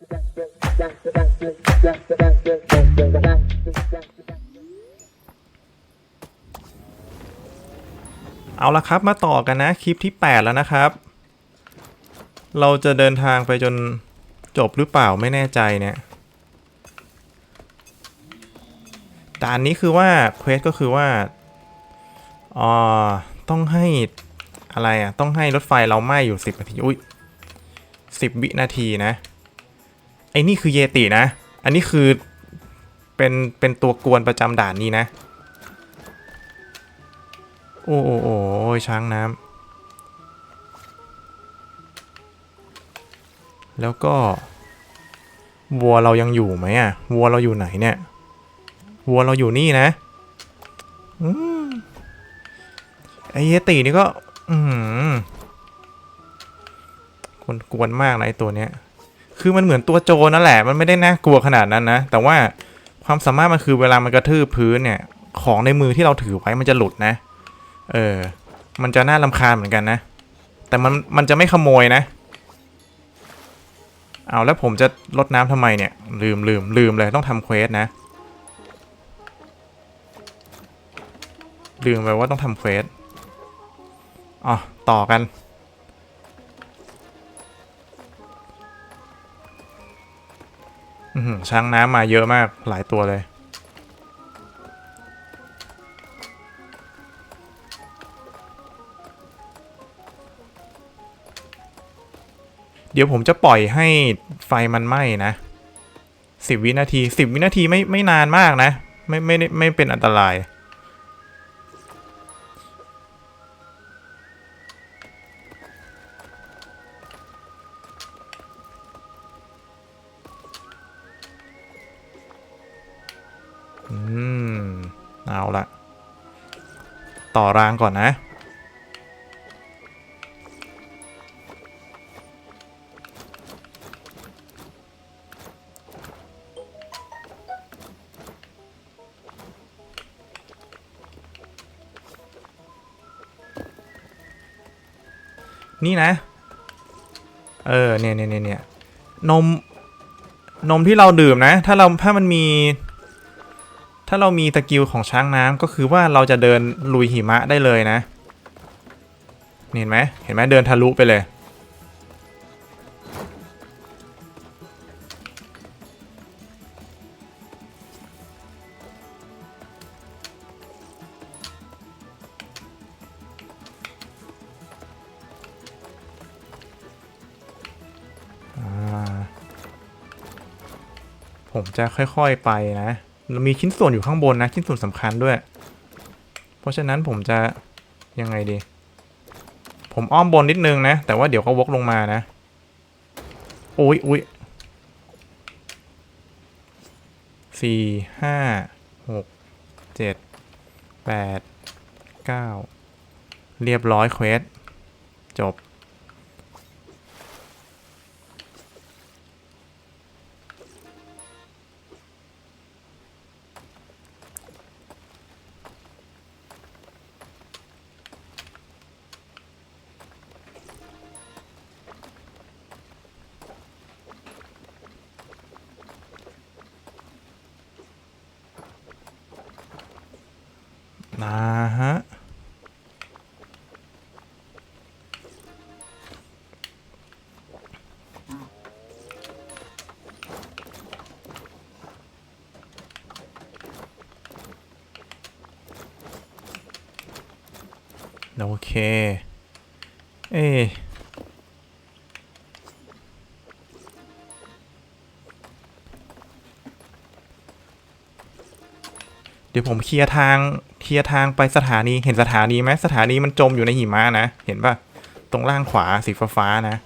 เอาละครับมาต่อกันนะคลิปที่ 8 แล้วนะครับ เราจะเดินทางไปจนจบหรือเปล่าไม่แน่ใจเนี่ยแต่อันนี้คือว่าเควสก็คือว่าอ๋อต้องให้อะไรอะ ต้องให้รถไฟเราไหม้อยู่ 10 นาที อุ้ย10 วินาทีนะ ไอ้นี่คือเยตินะ อันนี้คือเป็นเป็นตัวกวนประจำด่านนี้นะ โอ้โอ้โอ้ช้างน้ำแล้วก็วัวเรายังอยู่ไหมอะวัวเราอยู่ไหนเนี่ยวัวเราอยู่นี่นะอืมไอเยตินี่ก็ อืมกวนมากนะไอตัวเนี้ย คือมันเหมือนตัวโจนั่นแหละ มันไม่ได้น่ากลัวขนาดนั้นนะ แต่ว่าความสามารถมันคือเวลามันกระทืบพื้นเนี่ย ของในมือที่เราถือไว้มันจะหลุดนะ เออ มันจะน่าลำคาญเหมือนกันนะ แต่มันมันจะไม่ขโมยนะ เอาแล้วผมจะลดน้ำทำไมเนี่ย ลืมลืมลืมเลยต้องทำเควสนะ ลืมไปว่าต้องทำเควสอ๋อต่อกัน ช้างน้ำมาเยอะมากหลายตัวเลย เดี๋ยวผมจะปล่อยให้ไฟมันไหม้นะสิบวินาทีสิบวินาทีไม่ไม่นานมากนะ ไม่ไม่ไม่เป็นอันตราย ต่อรางก่อนนะ นี่นะ เออเนี่ยเนี่ยเนี่ยเนี่ยนม นมที่เราดื่มนะ ถ้าเราถ้ามันมี ถ้าเรามีสกิลของช้างน้ำก็คือว่าเราจะเดินลุยหิมะได้เลยนะ เห็นไหมเห็นไหมเดินทะลุไปเลย ผมจะค่อยๆไปนะ มีชิ้นส่วนอยู่ข้างบนนะ ชิ้นส่วนสำคัญด้วย เพราะฉะนั้นผมจะยังไงดี ผมอ้อมบนนิดนึงนะ แต่ว่าเดี๋ยวก็วกลงมานะโอ้ยอุ้ยสี่ห้าหกเจ็ดแปดเก้าเรียบร้อยเควสจบ นะฮะ โอเค เอ๊เดี๋ยวผมเคลียร์ทาง เคลียร์ทางไปสถานีเห็นสถานีไหมสถานีมันจมอยู่ในหิมะนะ เห็นปะตรงล่างขวาสีฟ้าๆนะ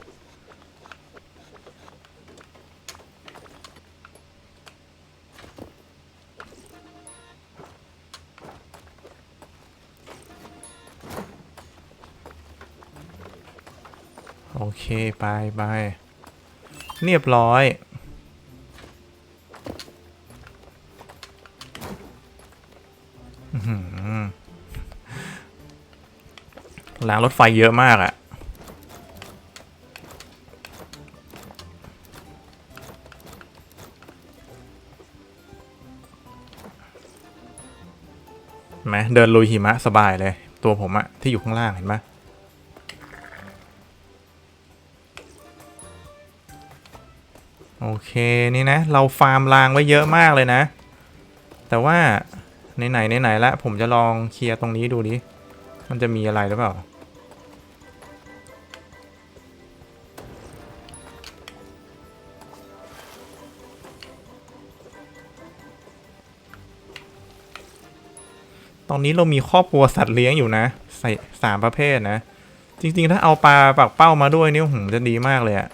โอเค ไปไปเรียบร้อย รางรถไฟเยอะมากอะไหมเดินลุยหิมะสบายเลย ตัวผมอะที่อยู่ข้างล่างเห็นไหมโอเคนี่นะ เราฟาร์มรางไว้เยอะมากเลยนะ แต่ว่าไหนไหนไหนละผมจะลองเคลียร์ตรงนี้ดูดิ มันจะมีอะไรหรือเปล่า อนนี้เรามีครอบครัวสัตว์เลี้ยงอยู่นะใส่สามประเภทนะ จริง ๆ ถ้าเอาปลาปากเป้ามาด้วยนี่หืมจะดีมากเลยอะ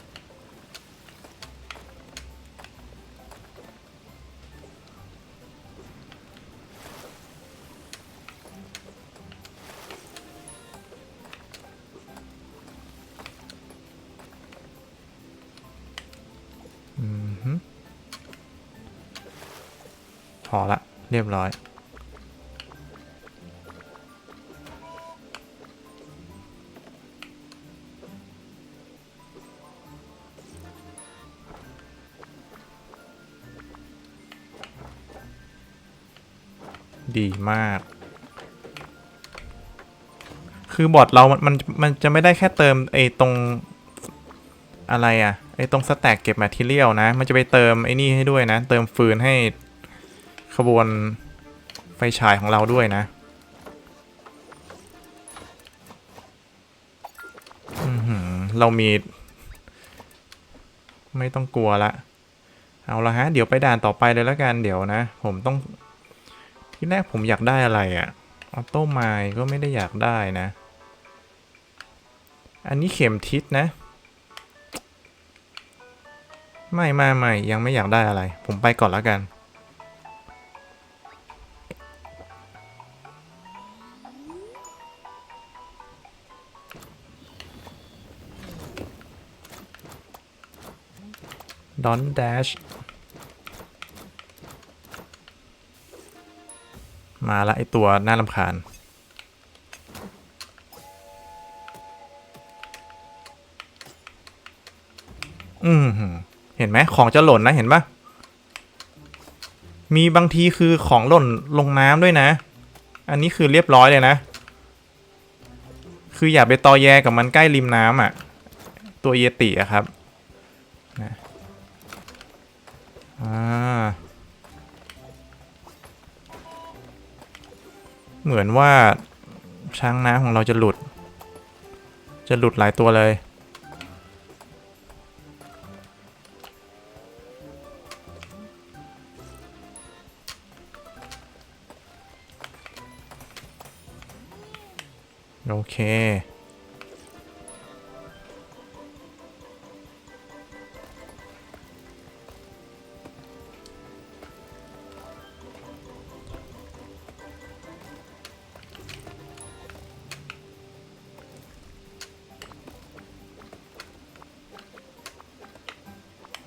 อืมพอละ เรียบร้อย ดีมาก คือบอทเรามันมันมันจะไม่ได้แค่เติมไอ้ตรงอะไรอะไอ้ตรงสแต็กเก็บแมทเทียลนะ มันจะไปเติมไอ้นี่ให้ด้วยนะ เติมฟืนให้ขบวนไฟฉายของเราด้วยนะอื้อหือเรามี ไม่ต้องกลัวละ เอาละฮะ เดี๋ยวไปด่านต่อไปเลยแล้วกัน เดี๋ยวนะ ผมต้อง ที่แรกผมอยากได้อะไรอะออโต้ไมล์ก็ไม่ได้อยากได้นะ อันนี้เข็มทิศนะ ไม่ไม่ไม่ยังไม่อยากได้อะไร ผมไปก่อนแล้วกันดอนแดช มาละไอตัวน่ารำคาญ อืมหือเห็นไหมของจะหล่นนะเห็นปะมีบางทีคือของหล่นลงน้ำด้วยนะ อันนี้คือเรียบร้อยเลยนะ คืออย่าไปตอแยกับมันใกล้ริมน้ำอะ ตัวเยติอะครับ เหมือนว่าช้างน้ำของเราจะหลุด จะหลุดหลายตัวเลย โอเค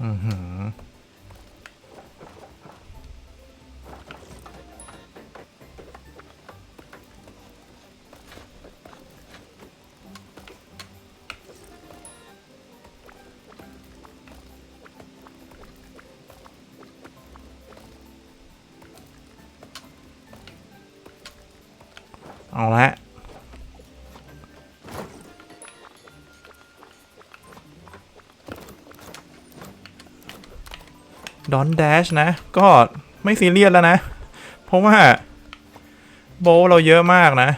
อือหือ ดอนแดชนะ ก็ไม่ซีเรียสแล้วนะ เพราะว่า โบเราเยอะมากนะ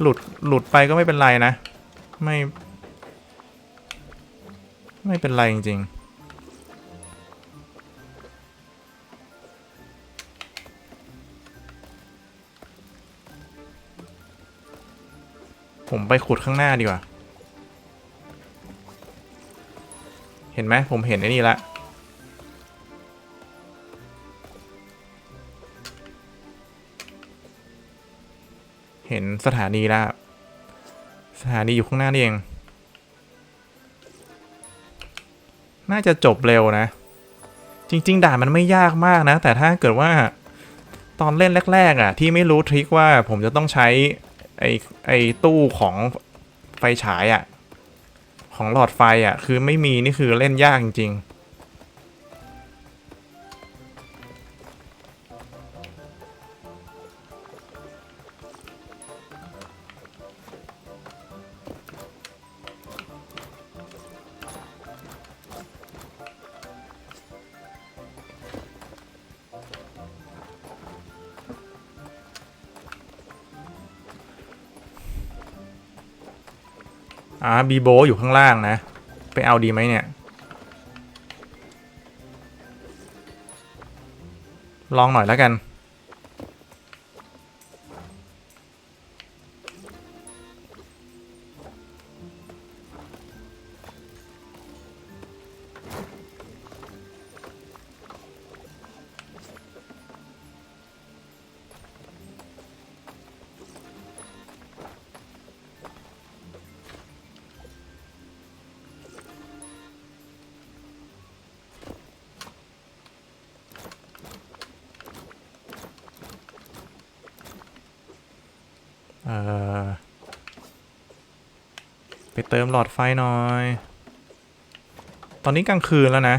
หลุดหลุดไปก็ไม่เป็นไรนะ ไม่ ไม่เป็นไรจริงๆผมไปขุดข้างหน้าดีกว่า เห็นไหมผมเห็นไอ้นี่ละ เห็นสถานีแล้วสถานีอยู่ข้างหน้านี่เอง น่าจะจบเร็วนะ จริง ๆด่านมันไม่ยากมากนะ แต่ถ้าเกิดว่าตอนเล่นแรก ๆ อะ ที่ไม่รู้ทริคว่าผมจะต้องใช้ ไอ้ไอ้ตู้ของไฟฉายอะ ของหลอดไฟอะ คือไม่มีนี่คือเล่นยากจริงๆ อ่าบีโบอยู่ข้างล่างนะ ไปเอาดีไหมเนี่ย ลองหน่อยแล้วกัน ไปเติมหลอดไฟหน่อย ตอนนี้กลางคืนแล้วนะ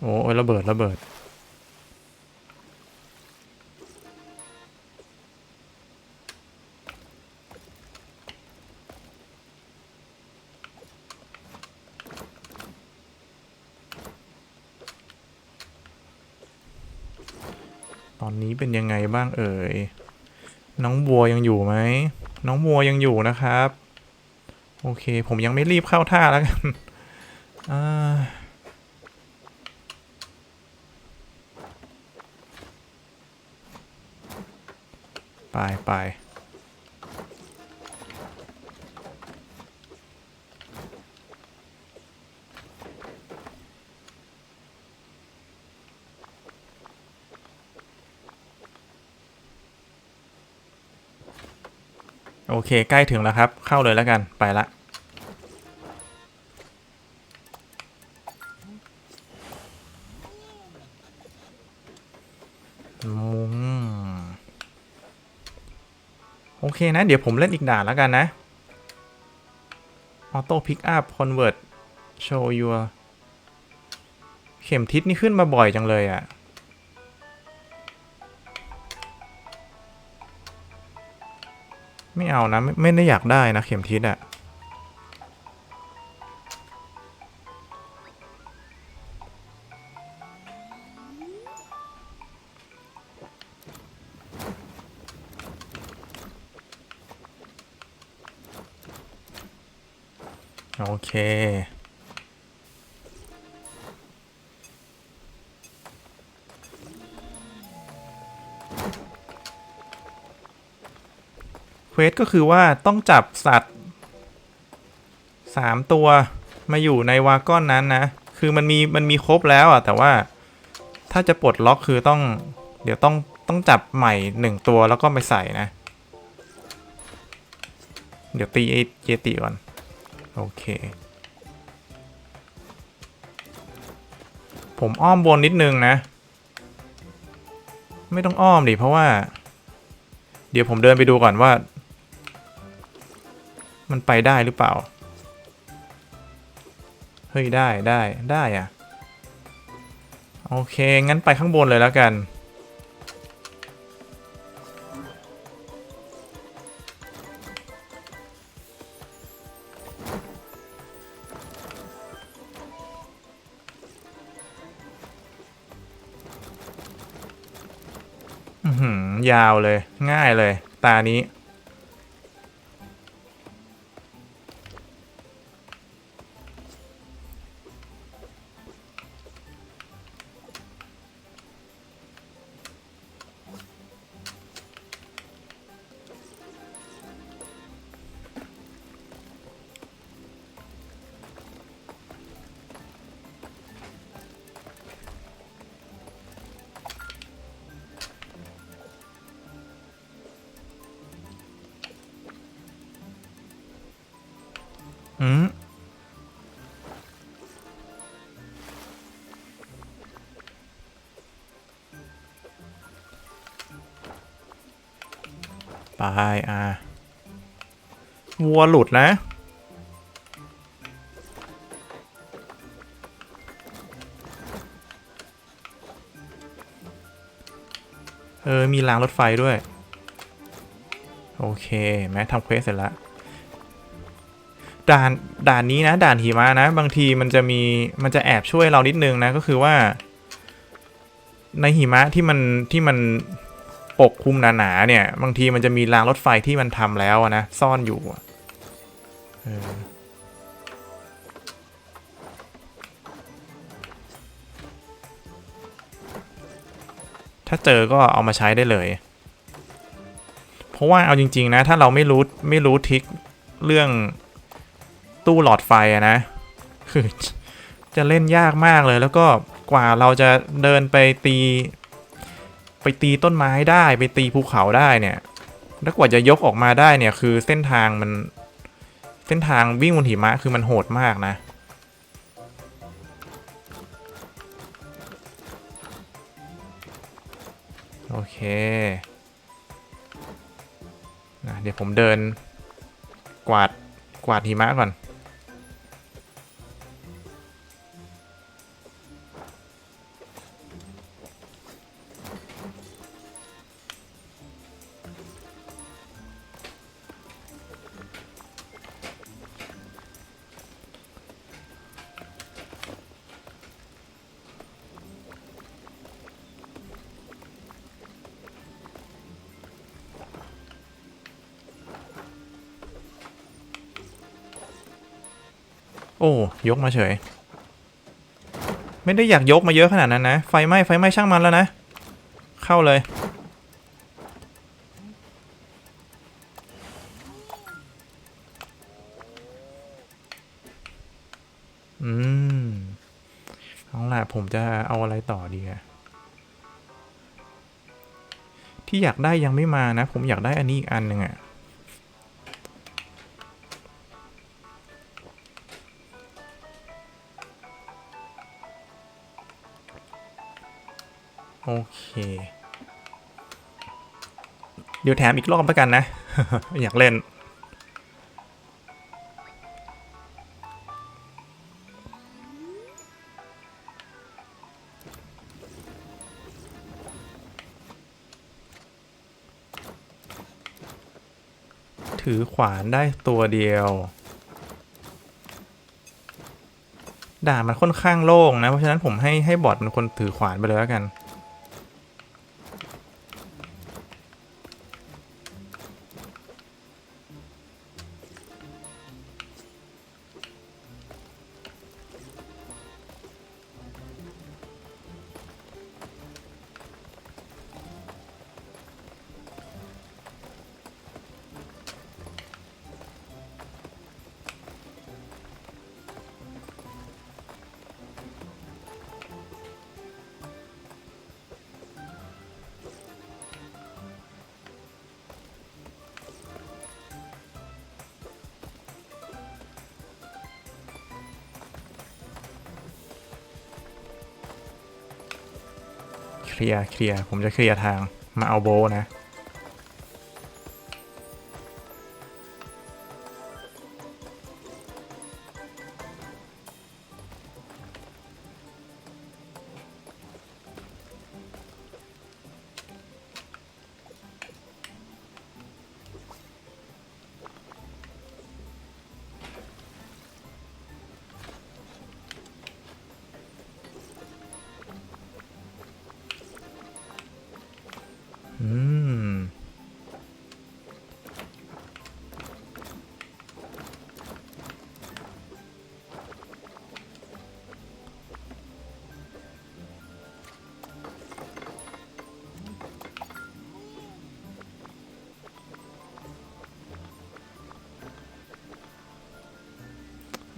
โอ้ยระเบิด ระเบิดางเอ่ย น้องบัวยังอยู่ไหม น้องบัวยังอยู่นะครับ โอเค ผมยังไม่รีบเข้าท่าแล้วกันอ่าไปไป โอเค ใกล้ถึงแล้วครับ เข้าเลยแล้วกันไปละโอเคนะ เดี๋ยวผมเล่นอีกด่านแล้วกันนะ Auto Pick Up Convert Show Your เข็มทิศนี่ขึ้นมาบ่อยจังเลยอะ่ะ เอานะไม่ไม่ได้อยากได้นะเข็มทิศอะโอเค ควสก็คือว่าต้องจับสัตว์สามตัวมาอยู่ในวากอนนั้นนะ คือมันมีมันมีครบแล้วอะ แต่ว่าถ้าจะปลดล็อกคือต้อง เดี๋ยวต้องต้องจับใหม่หนึ่งตัวแล้วก็ไปใส่นะ เดี๋ยวตีไอเจติก่อน โอเคผมอ้อมบนนิดนึงนะ ไม่ต้องอ้อมดิเพราะว่า เดี๋ยวผมเดินไปดูก่อนว่า มันไปได้หรือเปล่า เฮ้ย ได้ได้ได้อะโอเค งั้นไปข้างบนเลยแล้วกันอือหือยาวเลย ง่ายเลย ตานี้ อืมไปอะวัวหลุดนะเออ มีรางรถไฟด้วย โอเค แม้ทำเควสเสร็จแล้ว ด่านด่านนี้นะ ด่านหิมะนะ บางทีมันจะมีมันจะแอบช่วยเรานิดนึงนะก็คือว่า ในหิมะที่มันที่มันปกคลุมหนาๆเนี่ย บางทีมันจะมีรางรถไฟที่มันทำแล้วนะซ่อนอยู่เออถ้าเจอก็เอามาใช้ได้เลย เพราะว่าเอาจริง ๆ นะ ถ้าเราไม่รู้ไม่รู้ทิกเรื่อง ตู้หลอดไฟอะนะคือจะเล่นยากมากเลย แล้วก็กว่าเราจะเดินไปตี ไปตีต้นไม้ได้ ไปตีภูเขาได้เนี่ยแล้วกว่าจะยกออกมาได้เนี่ย คือเส้นทางมัน เส้นทางวิ่งบนหิมะคือมันโหดมากนะโอเคนะเดี๋ยวผมเดิน กวาดกวาดหิมะก่อน โอ้ ยกมาเฉย ไม่ได้อยากยกมาเยอะขนาดนั้นนะ ไฟไหม้ไฟไหม้ช่างมันแล้วนะ เข้าเลย อืม เอาล่ะ ผมจะเอาอะไรต่อดีอะที่อยากได้ยังไม่มานะ ผมอยากได้อันนี้อีกอันหนึ่งอะ เค เดี๋ยวแถมอีกรอบแล้วกันนะ อยากเล่น ถือขวานได้ตัวเดียวด่ามันค่อนข้างโล่งนะ เพราะฉะนั้นผมให้ให้บอทเป็นคนถือขวานไปเลยแล้วกัน เคลียร์เคลียร์ผมจะเคลียร์ทางมาเอาโบนะ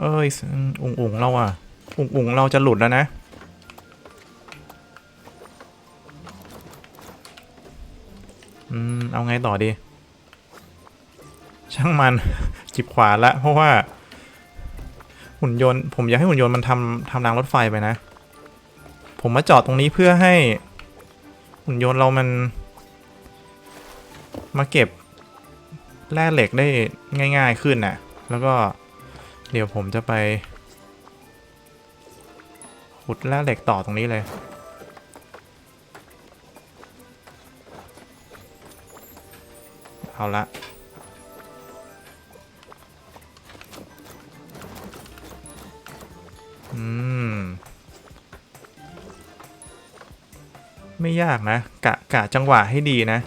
เอ้ยอุ๋งอุ๋งเราอะอุ๋งอุ๋งเราจะหลุดแล้วนะอืมเอาไงต่อดี ช่างมัน จิบขวาละ เพราะว่า หุ่นยนต์ ผมอยากให้หุ่นยนต์มันทำทำรางรถไฟไปนะ ผมมาจอดตรงนี้เพื่อให้ หุ่นยนต์เรามัน มาเก็บแร่เหล็กได้ง่าย ๆขึ้นน่ะ แล้วก็ เดี๋ยวผมจะไปขุดแร่เหล็กต่อตรงนี้เลย เอาละอืม ไม่ยากนะ กะกะจังหวะให้ดีนะ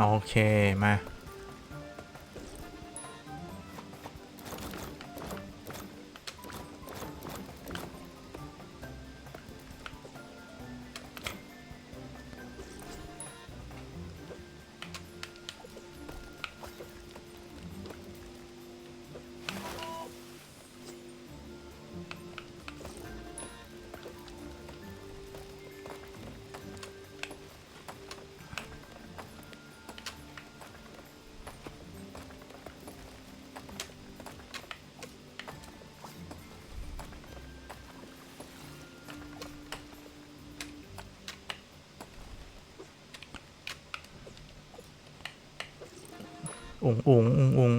โอเคมา อุ๋งอุ๋งอุ๋งอุ๋ง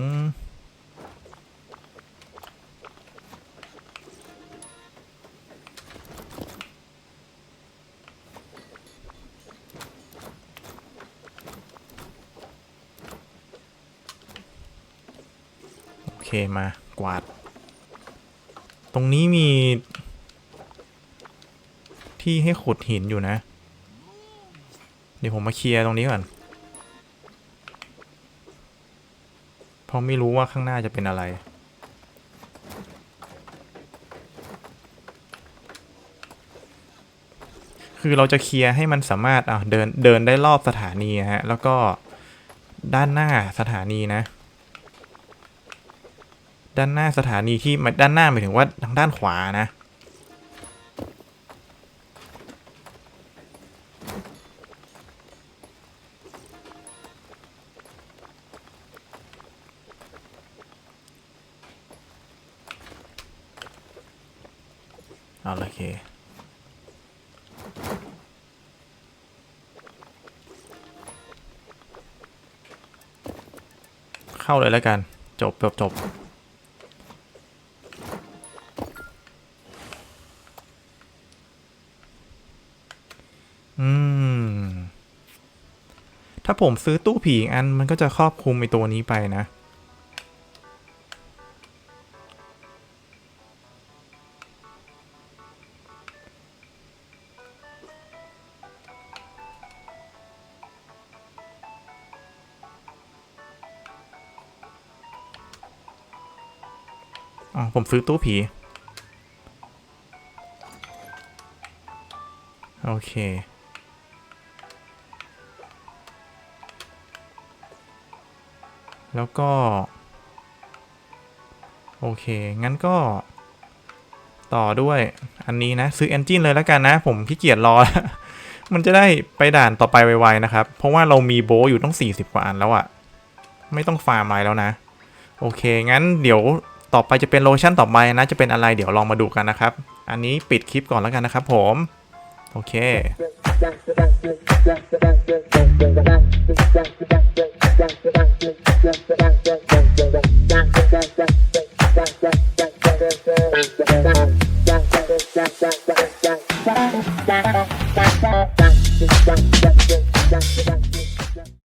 โอเค มากวาด ตรงนี้มี ที่ให้ขุดหินอยู่นะ เดี๋ยวผมมาเคลียร์ตรงนี้ก่อน เพราะไม่รู้ว่าข้างหน้าจะเป็นอะไร คือเราจะเคลียร์ให้มันสามารถอะเดินเดินได้รอบสถานีฮะ แล้วก็ด้านหน้าสถานีนะ ด้านหน้าสถานีที่ด้านหน้าหมายถึงว่าทางด้านขวานะ เข้าเลยแล้วกัน จบจบจบอืม ถ้าผมซื้อตู้ผีอีกอันมันก็จะครอบคลุมไอตัวนี้ไปนะ อ๋อผมซื้อตู้ผี โอเคแล้วก็ โอเค งั้นก็ ต่อด้วยอันนี้นะ ซื้อ Engine เลยแล้วกันนะ ผมขี้เกียจรอ มันจะได้ไปด่านต่อไปไวๆนะครับ เพราะว่าเรามีโบอยู่ต้อง 40 กว่าอันแล้วอะไม่ต้องฟาร์มอะไรแล้วนะ โอเค งั้นเดี๋ยว ต่อไปจะเป็นโลชั่นต่อไปนะจะเป็นอะไรเดี๋ยวลองมาดูกันนะครับ อันนี้ปิดคลิปก่อนแล้วกันนะครับผม โอเค